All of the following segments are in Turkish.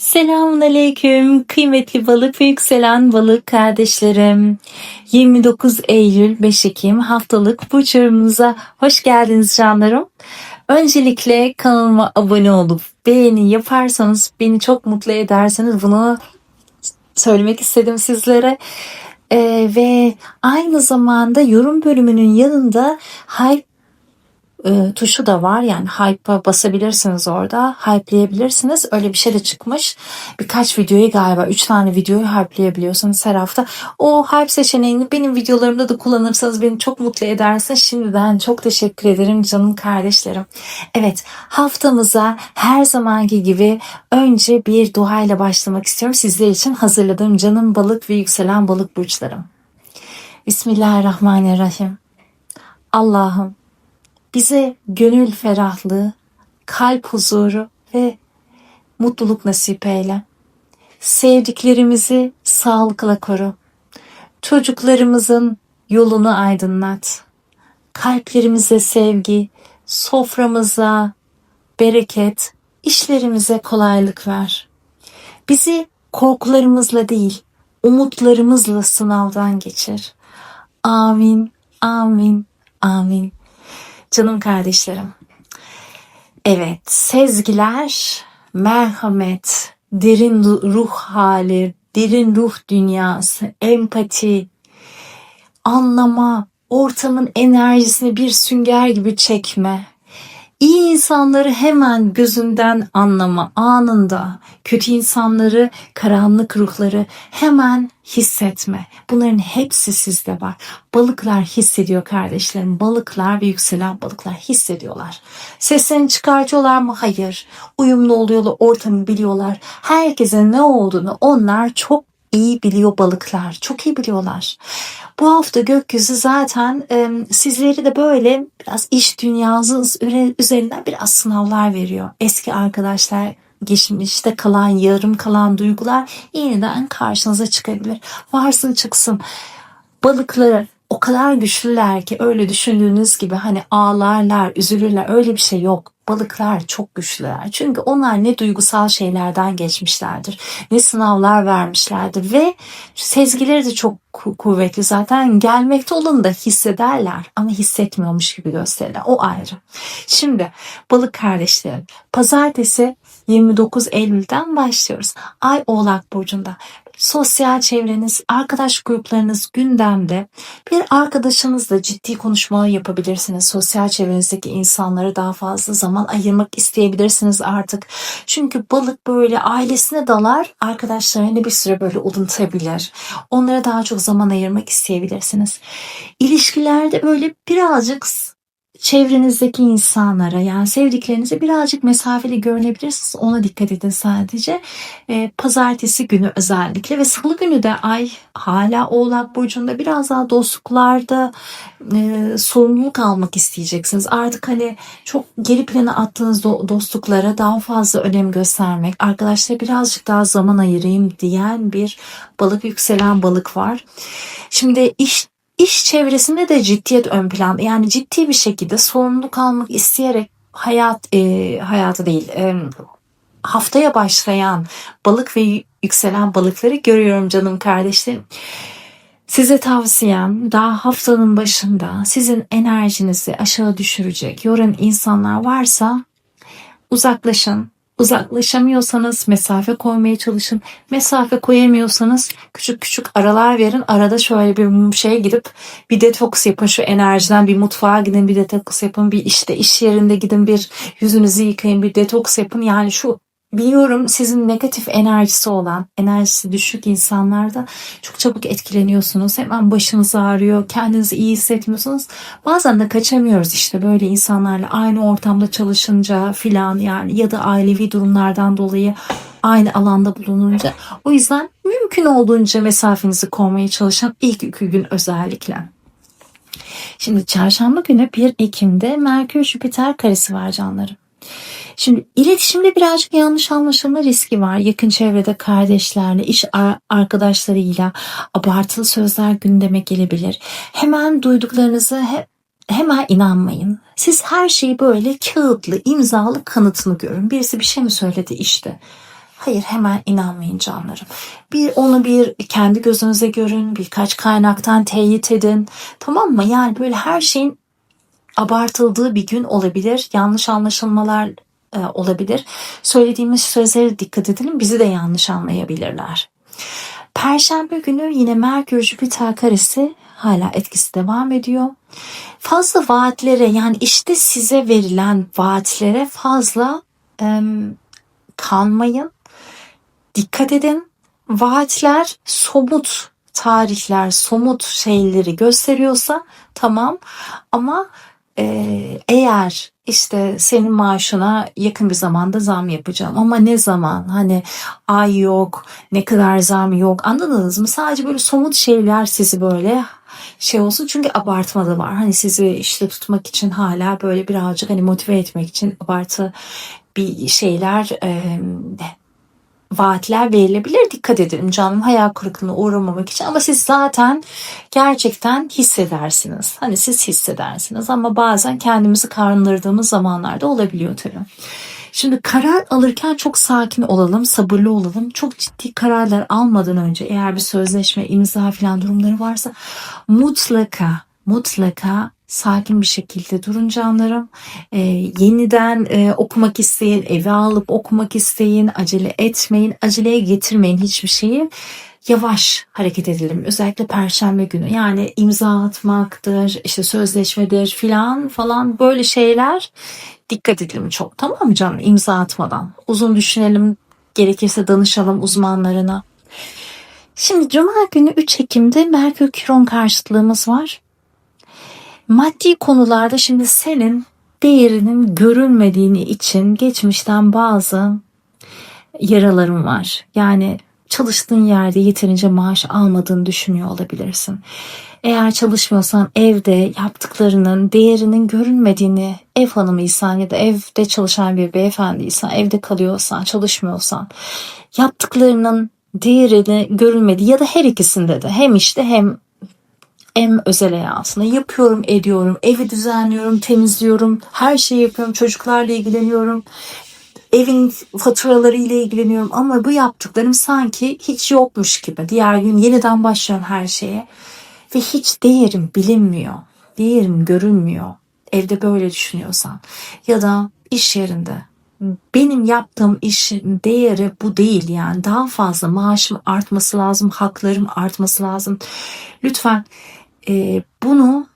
Selamun Aleyküm kıymetli balık ve yükselen balık kardeşlerim. 29 Eylül 5 Ekim haftalık burç yorumumuza hoş geldiniz canlarım. Öncelikle kanalıma abone olup beğeni yaparsanız beni çok mutlu ederseniz bunu söylemek istedim sizlere. Ee, ve aynı zamanda yorum bölümünün yanında hype e, tuşu da var. Yani hype'a basabilirsiniz orada. Hype'leyebilirsiniz. Öyle bir şey de çıkmış. Birkaç videoyu galiba 3 tane videoyu hype'leyebiliyorsunuz her hafta. O hype seçeneğini benim videolarımda da kullanırsanız beni çok mutlu ederse şimdiden çok teşekkür ederim canım kardeşlerim. Evet haftamıza her zamanki gibi önce bir duayla başlamak istiyorum. Sizler için hazırladığım canım balık ve yükselen balık burçlarım. Bismillahirrahmanirrahim. Allah'ım bize gönül ferahlığı, kalp huzuru ve mutluluk nasip eyle. Sevdiklerimizi sağlıkla koru. Çocuklarımızın yolunu aydınlat. Kalplerimize sevgi, soframıza bereket, işlerimize kolaylık ver. Bizi korkularımızla değil, umutlarımızla sınavdan geçir. Amin, amin, amin. Canım kardeşlerim. Evet, sezgiler, merhamet, derin ruh hali, derin ruh dünyası, empati, anlama, ortamın enerjisini bir sünger gibi çekme, İyi insanları hemen gözünden anlama anında, kötü insanları, karanlık ruhları hemen hissetme. Bunların hepsi sizde var. Balıklar hissediyor kardeşlerim. Balıklar ve yükselen balıklar hissediyorlar. Seslerini çıkartıyorlar mı? Hayır. Uyumlu oluyorlar, ortamı biliyorlar. Herkese ne olduğunu onlar çok iyi biliyor balıklar. Çok iyi biliyorlar. Bu hafta gökyüzü zaten e, sizleri de böyle biraz iş dünyası üzerinden biraz sınavlar veriyor. Eski arkadaşlar geçmişte kalan yarım kalan duygular yeniden karşınıza çıkabilir. Varsın çıksın. Balıkları o kadar güçlüler ki öyle düşündüğünüz gibi hani ağlarlar, üzülürler öyle bir şey yok. Balıklar çok güçlüler. Çünkü onlar ne duygusal şeylerden geçmişlerdir, ne sınavlar vermişlerdir ve sezgileri de çok kuvvetli zaten. Gelmekte olun da hissederler ama hissetmiyormuş gibi gösterirler. O ayrı. Şimdi balık kardeşlerim pazartesi 29 Eylül'den başlıyoruz. Ay Oğlak Burcu'nda sosyal çevreniz, arkadaş gruplarınız gündemde. Bir arkadaşınızla ciddi konuşma yapabilirsiniz. Sosyal çevrenizdeki insanlara daha fazla zaman ayırmak isteyebilirsiniz artık. Çünkü balık böyle ailesine dalar, arkadaşlarını bir süre böyle unutabilir. Onlara daha çok zaman ayırmak isteyebilirsiniz. İlişkilerde böyle birazcık çevrenizdeki insanlara yani sevdiklerinize birazcık mesafeli görünebilirsiniz. Ona dikkat edin sadece. E, pazartesi günü özellikle ve salı günü de ay hala oğlak burcunda biraz daha dostluklarda e, sorumluluk almak isteyeceksiniz. Artık hani çok geri plana attığınız do- dostluklara daha fazla önem göstermek, arkadaşlara birazcık daha zaman ayırayım diyen bir balık yükselen balık var. Şimdi iş İş çevresinde de ciddiyet ön planda. Yani ciddi bir şekilde sorumluluk almak isteyerek hayat e, hayatı değil e, haftaya başlayan balık ve yükselen balıkları görüyorum canım kardeşlerim. Size tavsiyem daha haftanın başında sizin enerjinizi aşağı düşürecek, yoran insanlar varsa uzaklaşın. Uzaklaşamıyorsanız mesafe koymaya çalışın. Mesafe koyamıyorsanız küçük küçük aralar verin. Arada şöyle bir şeye gidip bir detoks yapın şu enerjiden. Bir mutfağa gidin bir detoks yapın. Bir işte iş yerinde gidin bir yüzünüzü yıkayın bir detoks yapın. Yani şu Biliyorum sizin negatif enerjisi olan, enerjisi düşük insanlarda çok çabuk etkileniyorsunuz. Hemen başınız ağrıyor, kendinizi iyi hissetmiyorsunuz. Bazen de kaçamıyoruz işte böyle insanlarla aynı ortamda çalışınca filan yani ya da ailevi durumlardan dolayı aynı alanda bulununca. O yüzden mümkün olduğunca mesafenizi korumaya çalışan ilk iki gün özellikle. Şimdi çarşamba günü 1 Ekim'de Merkür Jüpiter karesi var canlarım. Şimdi iletişimde birazcık yanlış anlaşılma riski var. Yakın çevrede kardeşlerle, iş arkadaşlarıyla abartılı sözler gündeme gelebilir. Hemen duyduklarınızı hemen inanmayın. Siz her şeyi böyle kağıtlı, imzalı kanıtını görün. Birisi bir şey mi söyledi işte. Hayır hemen inanmayın canlarım. Bir onu bir kendi gözünüze görün, birkaç kaynaktan teyit edin. Tamam mı? Yani böyle her şeyin abartıldığı bir gün olabilir. Yanlış anlaşılmalar e, olabilir. Söylediğimiz sözlere dikkat edelim. Bizi de yanlış anlayabilirler. Perşembe günü yine Merkür Jüpiter karesi hala etkisi devam ediyor. Fazla vaatlere yani işte size verilen vaatlere fazla e, kalmayın. Dikkat edin. Vaatler somut tarihler, somut şeyleri gösteriyorsa tamam ama eğer işte senin maaşına yakın bir zamanda zam yapacağım. Ama ne zaman? Hani ay yok ne kadar zam yok? Anladınız mı? Sadece böyle somut şeyler sizi böyle şey olsun. Çünkü abartma da var. Hani sizi işte tutmak için hala böyle birazcık hani motive etmek için abartı bir şeyler e, vaatler verilebilir. Dikkat edelim canım hayal kırıklığına uğramamak için ama siz zaten gerçekten hissedersiniz. Hani siz hissedersiniz ama bazen kendimizi karınlardığımız zamanlarda olabiliyor tabii. Şimdi karar alırken çok sakin olalım, sabırlı olalım. Çok ciddi kararlar almadan önce eğer bir sözleşme, imza falan durumları varsa mutlaka mutlaka sakin bir şekilde durun canlarım. E, yeniden e, okumak isteyin, eve alıp okumak isteyin, acele etmeyin, aceleye getirmeyin hiçbir şeyi. Yavaş hareket edelim. Özellikle perşembe günü. Yani imza atmaktır, işte sözleşmedir filan falan böyle şeyler dikkat edelim çok. Tamam mı canım? İmza atmadan. Uzun düşünelim. Gerekirse danışalım uzmanlarına. Şimdi Cuma günü 3 Ekim'de Merkür Kiron karşıtlığımız var. Maddi konularda şimdi senin değerinin görülmediğini için geçmişten bazı yaralarım var. Yani çalıştığın yerde yeterince maaş almadığını düşünüyor olabilirsin. Eğer çalışmıyorsan evde yaptıklarının değerinin görünmediğini ev hanımıysan ya da evde çalışan bir beyefendiysen, evde kalıyorsan, çalışmıyorsan yaptıklarının değerini görülmedi ya da her ikisinde de hem işte hem hem özel hayatında yapıyorum ediyorum evi düzenliyorum temizliyorum her şeyi yapıyorum çocuklarla ilgileniyorum evin faturaları ile ilgileniyorum ama bu yaptıklarım sanki hiç yokmuş gibi. Diğer gün yeniden başlıyorum her şeye ve hiç değerim bilinmiyor değerim görünmüyor. Evde böyle düşünüyorsan ya da iş yerinde. Benim yaptığım işin değeri bu değil yani. Daha fazla maaşım artması lazım haklarım artması lazım. Lütfen e, bunu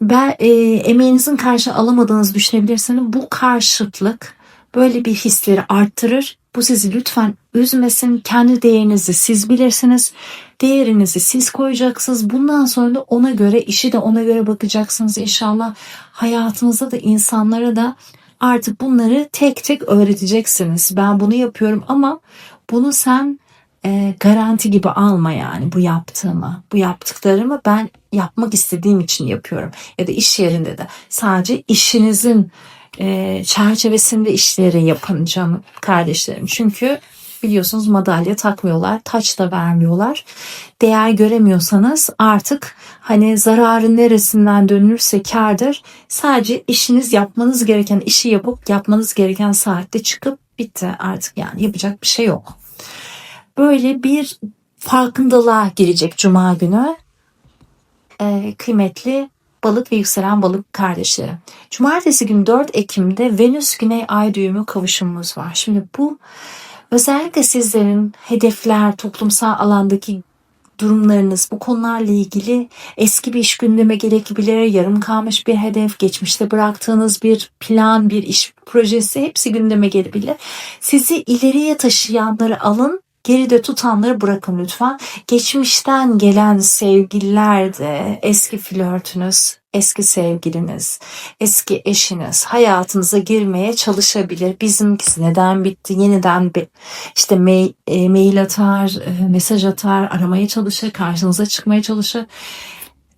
ben, e, emeğinizin karşı alamadığınızı düşünebilirsiniz. Bu karşıtlık böyle bir hisleri arttırır. Bu sizi lütfen üzmesin. Kendi değerinizi siz bilirsiniz. Değerinizi siz koyacaksınız. Bundan sonra da ona göre işi de ona göre bakacaksınız inşallah. Hayatınızda da insanlara da artık bunları tek tek öğreteceksiniz. Ben bunu yapıyorum ama bunu sen e, garanti gibi alma yani bu yaptığımı. Bu yaptıklarımı ben yapmak istediğim için yapıyorum. Ya da iş yerinde de sadece işinizin e, çerçevesinde işleri yapın canım kardeşlerim. Çünkü biliyorsunuz madalya takmıyorlar, taç da vermiyorlar. Değer göremiyorsanız artık hani zararın neresinden dönülürse kardır. Sadece işiniz yapmanız gereken işi yapıp yapmanız gereken saatte çıkıp bitti artık yani yapacak bir şey yok. Böyle bir farkındalığa girecek cuma günü e, kıymetli balık ve yükselen balık kardeşleri. Cumartesi günü 4 Ekim'de Venüs Güney Ay düğümü kavuşumumuz var. Şimdi bu özellikle sizlerin hedefler, toplumsal alandaki durumlarınız, bu konularla ilgili eski bir iş gündeme gelebilir, yarım kalmış bir hedef, geçmişte bıraktığınız bir plan, bir iş projesi hepsi gündeme gelebilir. Sizi ileriye taşıyanları alın Geride tutanları bırakın lütfen. Geçmişten gelen sevgililer de eski flörtünüz, eski sevgiliniz, eski eşiniz hayatınıza girmeye çalışabilir. Bizimkisi neden bitti? Yeniden bir işte mail, e, mail atar, e, mesaj atar, aramaya çalışır, karşınıza çıkmaya çalışır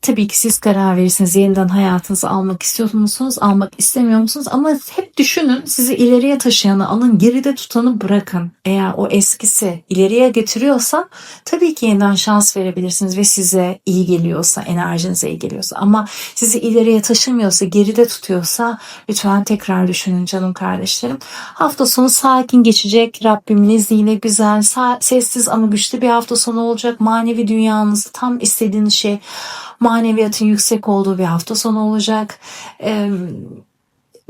Tabii ki siz karar verirsiniz. Yeniden hayatınızı almak istiyor musunuz? Almak istemiyor musunuz? Ama hep düşünün. Sizi ileriye taşıyanı alın. Geride tutanı bırakın. Eğer o eskisi ileriye getiriyorsa tabii ki yeniden şans verebilirsiniz ve size iyi geliyorsa, enerjinize iyi geliyorsa. Ama sizi ileriye taşımıyorsa, geride tutuyorsa lütfen tekrar düşünün canım kardeşlerim. Hafta sonu sakin geçecek. Rabbimin izniyle güzel, sessiz ama güçlü bir hafta sonu olacak. Manevi dünyanızı tam istediğiniz şey maneviyatın yüksek olduğu bir hafta sonu olacak. Ee,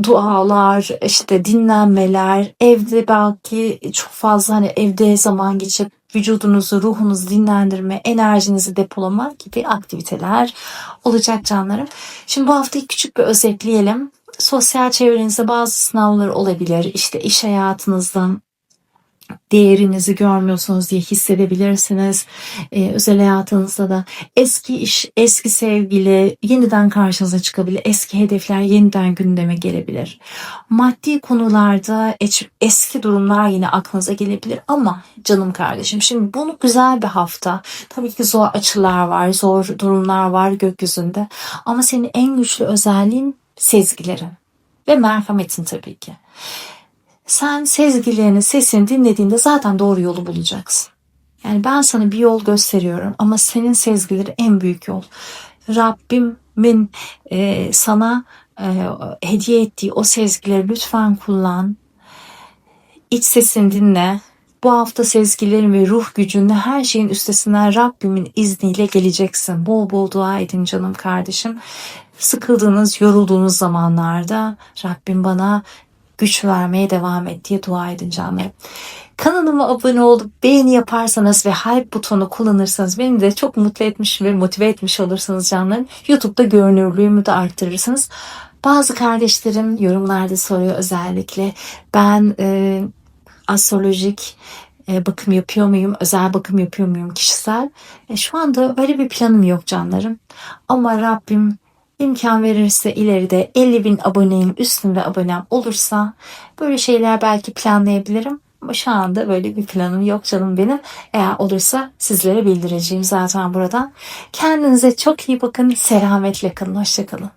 dualar, işte dinlenmeler, evde belki çok fazla hani evde zaman geçip vücudunuzu, ruhunuzu dinlendirme, enerjinizi depolama gibi aktiviteler olacak canlarım. Şimdi bu haftayı küçük bir özetleyelim. Sosyal çevrenizde bazı sınavlar olabilir. İşte iş hayatınızdan değerinizi görmüyorsunuz diye hissedebilirsiniz. Ee, özel hayatınızda da eski iş, eski sevgili yeniden karşınıza çıkabilir. Eski hedefler yeniden gündeme gelebilir. Maddi konularda eski durumlar yine aklınıza gelebilir ama canım kardeşim şimdi bunu güzel bir hafta. Tabii ki zor açılar var, zor durumlar var gökyüzünde ama senin en güçlü özelliğin sezgilerin ve merhametin tabii ki. Sen sezgilerini, sesini dinlediğinde zaten doğru yolu bulacaksın. Yani ben sana bir yol gösteriyorum ama senin sezgileri en büyük yol. Rabbimin e, sana e, hediye ettiği o sezgileri lütfen kullan. İç sesini dinle. Bu hafta sezgilerin ve ruh gücünle her şeyin üstesinden Rabbimin izniyle geleceksin. Bol bol dua edin canım kardeşim. Sıkıldığınız, yorulduğunuz zamanlarda Rabbim bana güç vermeye devam et diye dua edin canlarım. Kanalıma abone olup beğeni yaparsanız ve hype butonu kullanırsanız beni de çok mutlu etmiş ve motive etmiş olursunuz canlarım. YouTube'da görünürlüğümü de arttırırsınız. Bazı kardeşlerim yorumlarda soruyor özellikle. Ben e, astrolojik e, bakım yapıyor muyum? Özel bakım yapıyor muyum kişisel? E, şu anda öyle bir planım yok canlarım. Ama Rabbim imkan verirse ileride 50 bin aboneyim üstünde abonem olursa böyle şeyler belki planlayabilirim. Ama şu anda böyle bir planım yok canım benim. Eğer olursa sizlere bildireceğim zaten buradan. Kendinize çok iyi bakın. Selametle kalın. Hoşçakalın.